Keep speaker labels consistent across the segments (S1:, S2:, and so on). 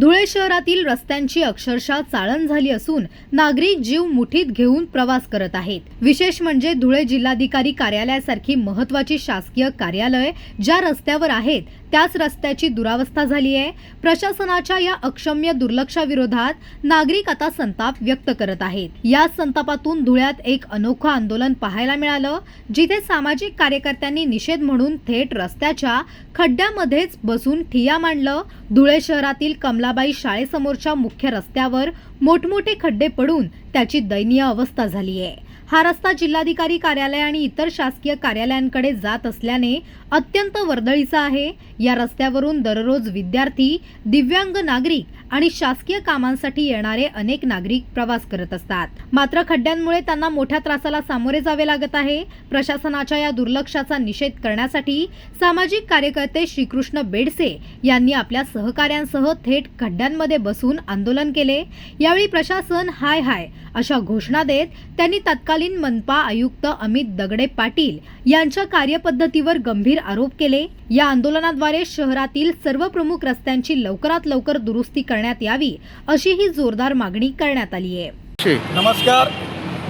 S1: धुळे शहरातील रस्त्यांची अक्षरशः चाळण झाली असून नागरिक जीव मुठीत घेऊन प्रवास करत आहेत. विशेष म्हणजे धुळे जिल्हाधिकारी कार्यालयासारखी महत्वाची शासकीय कार्यालय ज्या रस्त्यावर आहेत त्याच रस्त्याची दुरावस्था झाली आहे. प्रशासनाच्या या अक्षम्य दुर्लक्षाविरोधात नागरिक आता संताप व्यक्त करत आहेत. या संतापातून धुळ्यात एक अनोखं आंदोलन पाहायला मिळालं जिथे सामाजिक कार्यकर्त्यांनी निषेध म्हणून थेट रस्त्याच्या खड्ड्यामध्येच बसून ठिया मांडलं. धुळे शहरातील कमलाबाई शाळेसमोरच्या मुख्य रस्त्यावर मोठमोठे खड्डे पडून त्याची दयनीय अवस्था झाली आहे. हा रस्ता जिल्हाधिकारी कार्यालय आणि इतर शासकीय कार्यालयांकडे जात असल्याने अत्यंत वर्दळीचा आहे. या रस्त्यावरून दररोज विद्यार्थी दिव्यांग नागरिक आणि शासकीय कामांसाठी येणारे अनेक नागरिक प्रवास करत असतात. मात्र खड्ड्यांमुळे त्यांना मोठ्या त्रासाला सामोरे जावे लागत आहे. प्रशासनाच्या या दुर्लक्षाचा निषेध करण्यासाठी सामाजिक कार्यकर्ते श्रीकृष्ण बेडसे यांनी आपल्या सहकाऱ्यांसह थेट खड्ड्यांमध्ये बसून आंदोलन केले. यावेळी प्रशासन हाय हाय अशा घोषणा देत त्यांनी तत्काळ तत्कालीन मनपा आयुक्त अमित दगडे पाटील यांच्या कार्यपद्धतीवर गंभीर आरोप केले. या आंदोलनाद्वारे शहरातील सर्व प्रमुख रस्त्यांची लवकरात लवकर दुरुस्ती करण्यात यावी अशी ही जोरदार मागणी करण्यात आली आहे.
S2: नमस्कार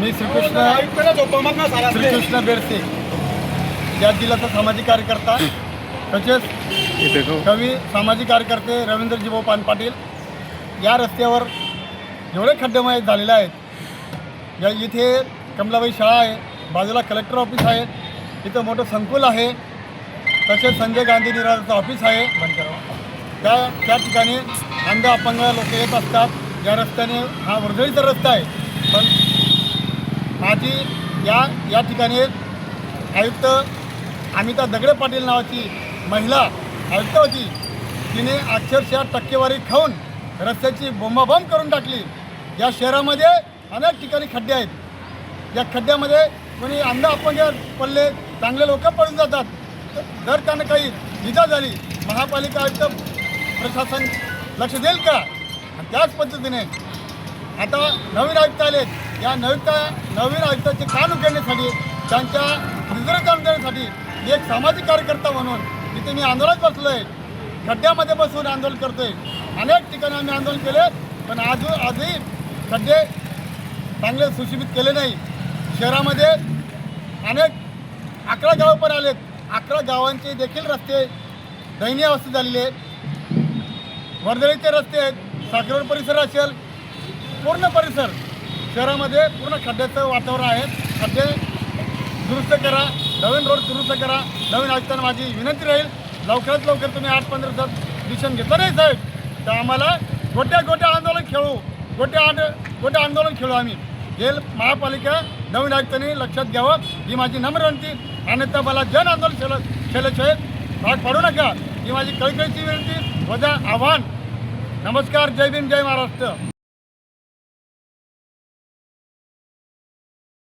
S2: मी श्रीकृष्ण श्रीकृष्ण बेडसे या जिल्ह्याचा सामाजिक कार्यकर्ता तसेच कवी सामाजिक कार्यकर्ते रवींद्रजी भाऊ पान पाटील या रस्त्यावर एवढे खड्डेमय झालेले आहेत या इथे कमलाबाई शाळा आहे बाजूला कलेक्टर ऑफिस आहे इथं मोठं संकुल आहे तसेच संजय गांधी निराधारचं ऑफिस आहे. त्या त्या ठिकाणी अंध अपंग लोक येत असतात. या रस्त्याने हा वर्दळीचा रस्ता आहे. पण माझी या या ठिकाणी आयुक्त अमिता दगडे पाटील नावाची महिला आयुक्त होती. तिने अक्षरशः टक्केवारी खाऊन रस्त्याची बोंबाबोंब करून टाकली. या शहरामध्ये अनेक ठिकाणी खड्डे आहेत. या खड्ड्यामध्ये कोणी अंध अपंग पडले चांगले लोक पडून जातात. जर त्यांना काही इजा झाली महापालिका आयुक्त प्रशासन लक्ष देईल का? त्याच पद्धतीने आता नवीन आयुक्त आलेत या नवीन नवीन आयुक्ताचे कान उघडण्यासाठी त्यांच्या निजर देण्यासाठी एक सामाजिक कार्यकर्ता म्हणून तिथे मी आंदोलनात बसलो आहे खड्ड्यामध्ये बसून आंदोलन करतो आहे अनेक ठिकाणी आम्ही आंदोलन केले पण आज आजही खड्डे चांगले सुशोभित केले नाही. शहरामध्ये अनेक अकरा गावं पण आलेत. अकरा गावांचे देखील रस्ते दयनीय अवस्थेत झालेले आहेत. वर्दळीचे रस्ते आहेत. साखरोड परिसर असेल पूर्ण परिसर शहरामध्ये पूर्ण खड्ड्याचं वातावरण आहे. खड्डे दुरुस्त करा नवीन रोड दुरुस्त करा. नवीन आयुक्तांना माझी विनंती राहील. लवकरात लवकर तुम्ही आठ पंधरा दिवसात डिशन घेतलं नाही साहेब? तर आम्हाला गोट्या गोट्या आंदोलन खेळू. गोट्या आंद गोट्या आंदोलन खेळू आम्ही. हे महापालिका नवीन आयुक्तांनी लक्षात घ्यावं. ही माझी नम्र विनंती. अन्यथा मला जन आंदोलन केलं केल्याशिवाय भाग पाडू नका. ही माझी कळकळीची विनंती. वजा आव्हान. नमस्कार. जय भीम जय महाराष्ट्र.